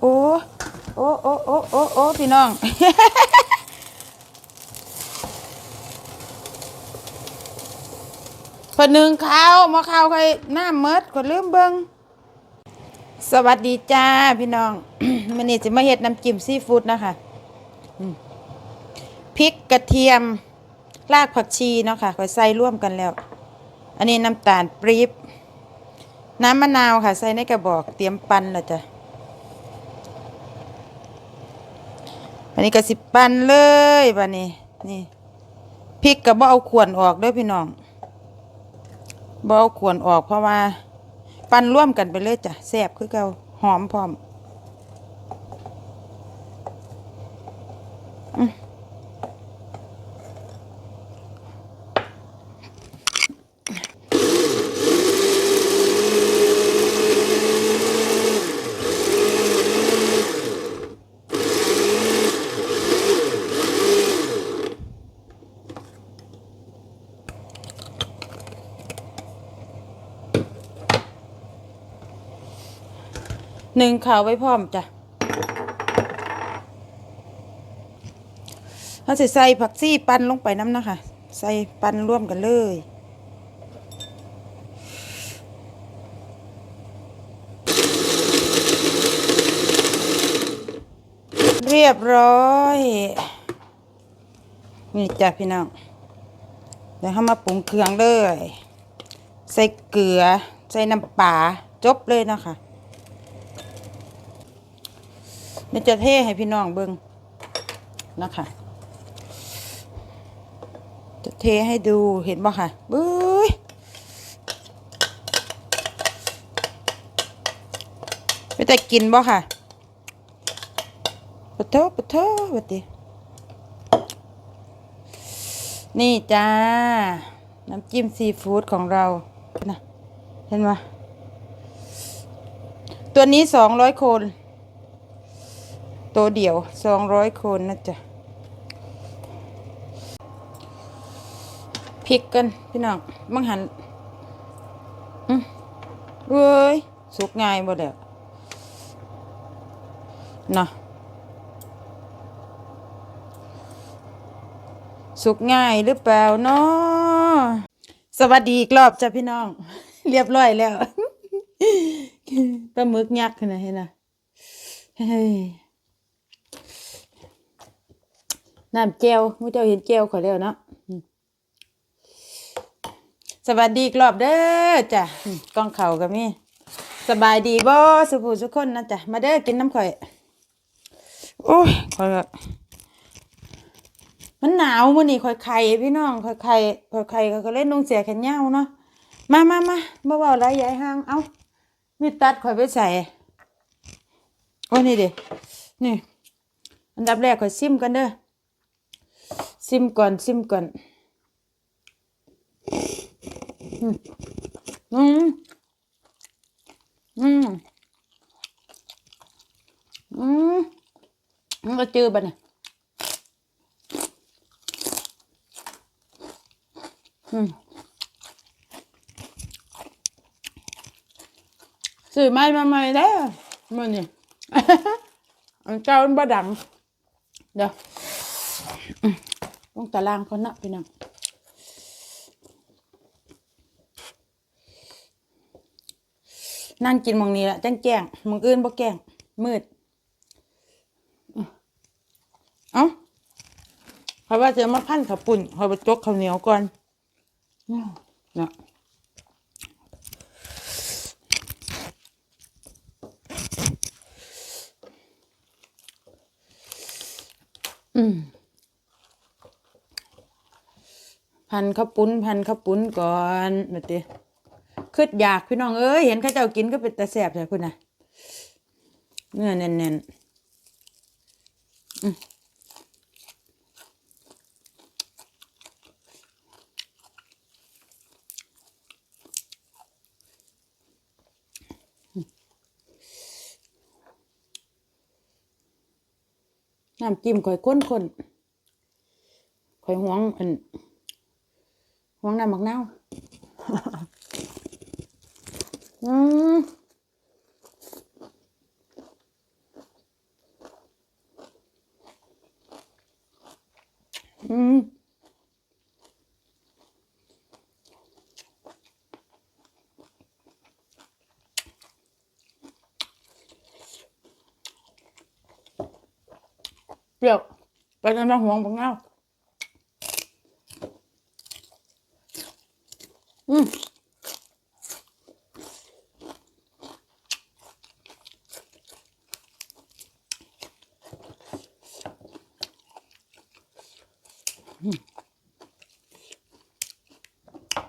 โอ้โอ้โอ้โอ้โอ้โอ้พี่น้องพอหนึ่งข้าวมาข้าวใครหน้าเมดก็ลืมเบิงสวัสดีจ้าพี่น้องมันนี่จะมาเฮ็ดน้ำจิ้มซีฟู้ดนะคะพริกกระเทียมรากผักชีเนาะค่ะก็ใส่ร่วมกันแล้ว อันนี้น้ำตาลปรี๊บน้ำมะนาวค่ะ ใส่ในกระบอกเตรียมปั่นแล้วจ้ะ อันนี้ก็สิปั่นเลยบันนี้นี่พริกกับ่เอาขวนออกด้วยพี่น้องบ่เอาขวนออกเพราะว่า ปั่นร่วมกันไปเลยจ้ะแซ่บคือเก่าหอมพร้อม หนึ่งข่าวไว้พร้อมจ้ะเขาจะใส่ผักซี่ปั่นลงไปน้ำนะคะ ใส่ปั่นร่วมกันเลย เรียบร้อย นี่จ้ะพี่น้อง เดี๋ยวเขามาปรุงเครื่องเลย ใส่เกลือ ใส่น้ำปลาจบเลยนะคะ เดี๋ยวจะเทให้พี่น้องเบิ่งนะคะจะเทให้ดูเห็นบ่ค่ะบื้ยไปแต่กินบ่ค่ะปะเทอะปะเทอะบัดดินี่จ้า น้ำจิ้มซีฟู้ดของเรานะเห็นไหมตัวนี้สองร้อยคน ตัวเดียวสองร้อยคนนะจ๊ะพริกกันพี่น้องมังหันเว้ยสุกง่ายบ่แล้วนะสุกง่ายหรือเปล่าเนาะสวัสดีอีกรอบจ้ะพี่น้อง เรียบร้อยแล้วปลาหมึกยักษ์นาดนี้นะเฮ้ย น้ำแก้วมูเจ้าเห็นแก้วขอแล้วเนาะสวัสดีกรอบเด้อจ้ะกล้องเข่ากับมี่สบายดีบ่สุภูสุกคนนะจ้ะมาเด้อกินน้ำข่อยโอ้ยข่อยมันหนาวมื้อนี้ข่อยไข่พี่น้องข่อยไข่ข่อยไข่ก็เล่นนุ่งเสียแขนยาวเนาะมามามาบ่เว้าหลายายห่างเอ้ามีตัดข่อยไปใส่โอ้นี่เด้นี่ อันดับแรกข่อยซิมกันเด้อ ซิมก่อนซิมก่อนอืมอืมอืมอืมมันก็จืดไปเนี่ยอืมซื้อไม้มาใหม่ได้มันนี่อันเจ้ามันบดังเดี๋ยว ลงตารางคนนะพี่น้องนั่งกินมองนี้ละแจ้งแจ้งมองอื่นบ่แกล้งมืดอื้อเอ้าเพราะว่าจะมาพันข้าวปุ่นคอยไปจกข้าวเหนียวก่อนเนาะอืม พันข้าวปุ้นพันข้าวปุ้นก่อนมาติคืดอยากพี่น้องเอ้ยเห็นข้าเจ้ากินก็เป็นตาแสบใช่คุณนะเนื้อแน่นๆอืมน้ำจิ้มข่อยข้นๆข่อยหวงอัน ห่วงน้ำหมักเน่าอืมอืมเปรี้ยวไปทำน้ำหวงบังเน่า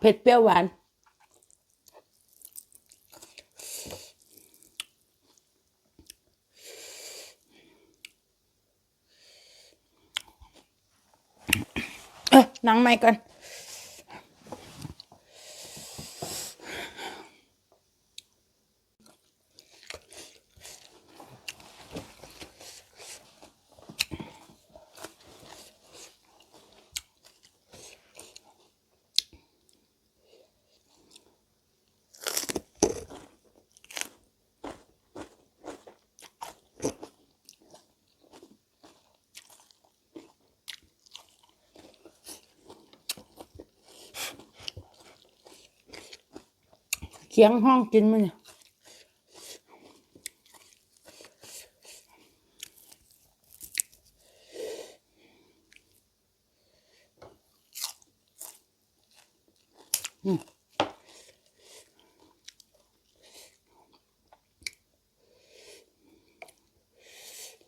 เผ็ดเปรี้ยวหวาน เอ้ยนั่งไม่ก่อน เคียงห้องกินมันเนี่ยอืม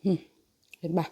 อืมเห็นปะ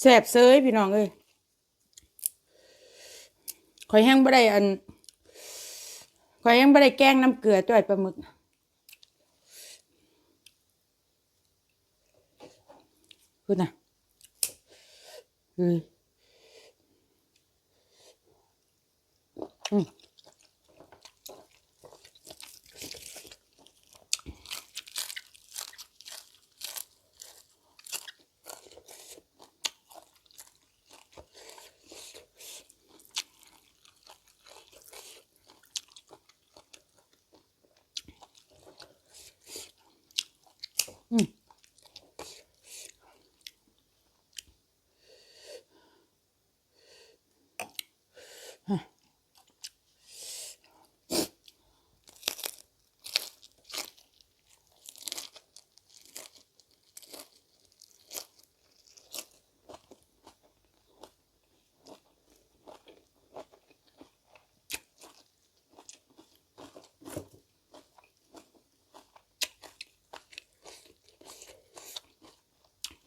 แสบเซยพี่น้องเอ้ยข่อยแห้งบ่ได้อันข่อยแห้งบ่ได้แกล้งน้ำเกลือตัวไอ้ปลาหมึกพูดนะอืม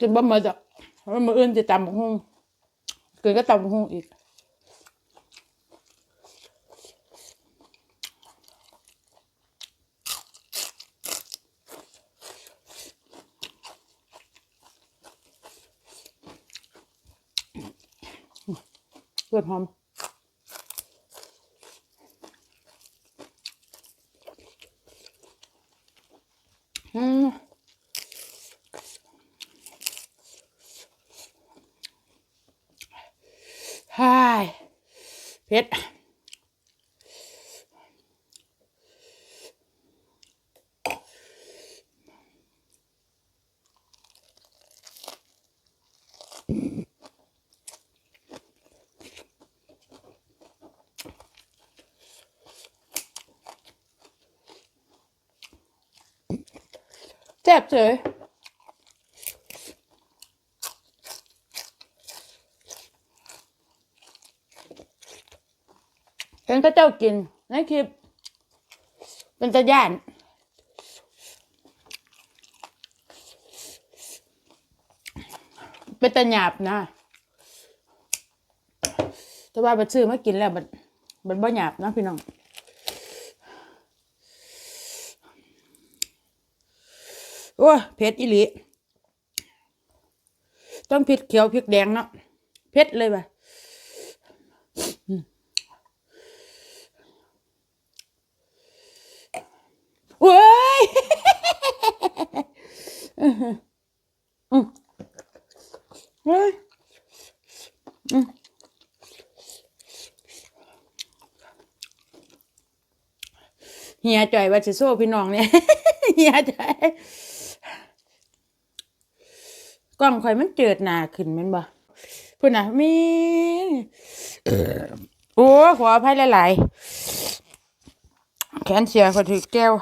กินบะหมี่จ้ะเพราะว่าอื่นจะตำหุ้งกินก็ตำหุ้งอีกเพื่อนหอมายเผ็ดแซ่บเฉย เห็นก็เจ้ากินในคลิปเป็นตะย่านเป็นตะหยาบนะ แต่ว่าบัดซื้อมากินแล้วบัดบัดบ่หยาบนะพี่น้องโอ้เผ็ดอีหลีต้องพริกเขียวพริกแดงเนาะเผ็ดเลยว่ะอืมเว้ย อืมเฮ้ยอืมเฮียจ่อยว่าสิโซ่พี่น้องเนี่ยเฮียจ่อยกล้องข่อยมันเจิดหนาขึ้นแมันบ่พุ่นน่ะมีโอ้ขออภัยหลายๆแขนเสียเขาถือแก้ว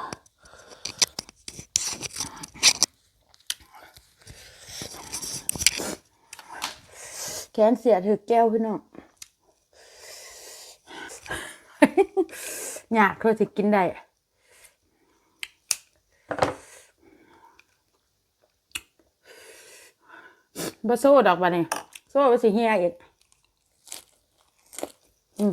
แขนเสียถือแก้วพี่น้องอยากเราจะกินได้บ่โซ่ดอกบานี่โซ่ไปสิเฮียอีกอืม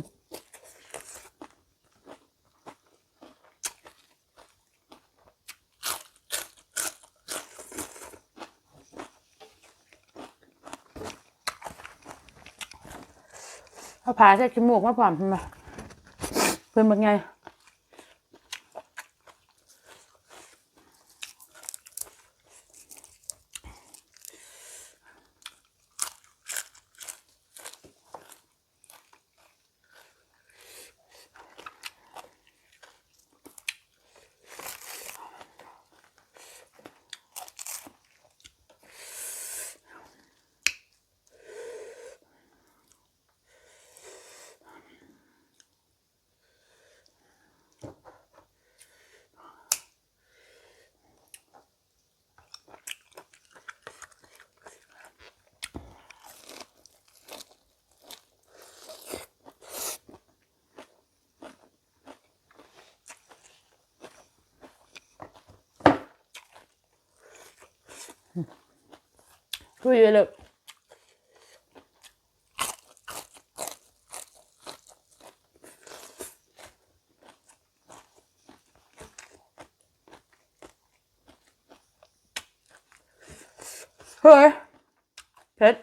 เอาผ่าใส่จมูกมาพร้อมเพิ่นเพิ่นเป็นไง คุยไปเลยเฮ้ยเผ็ด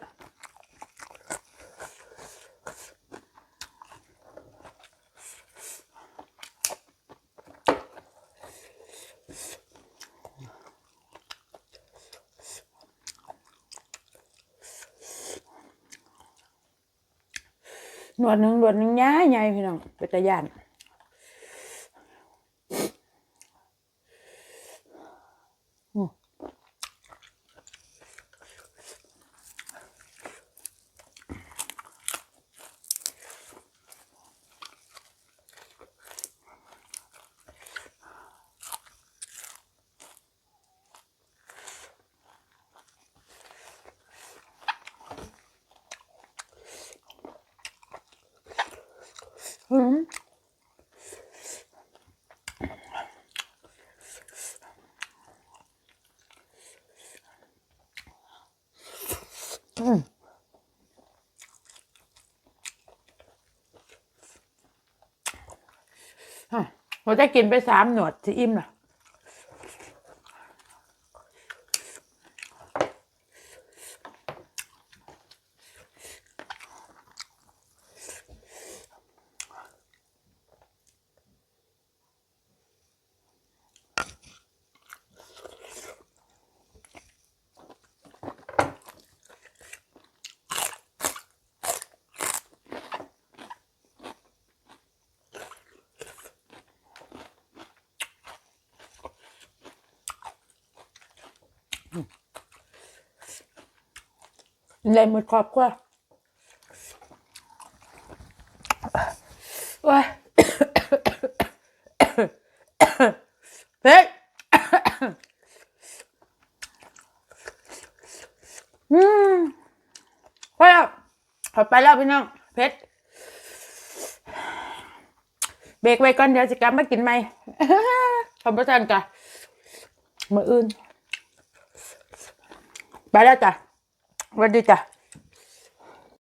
หน วดหนึ่งดวดหนึ่งย้ายใหญ่พี่น้องเป็นตะยาน เราจะกินไปสามหนวดที่อิ่มน่ะ เลยหมดครอบครัวว้าเฮ้ยอืมไปแล้วขอไปแล้วพี่น้องเพชรเบรกไว้ก่อนเดี๋ยวจะกลับมากินไหมขอบพระคุณจ้ะมืออื่น ไปแล้วจ้ะ สวัสดีจ้ะ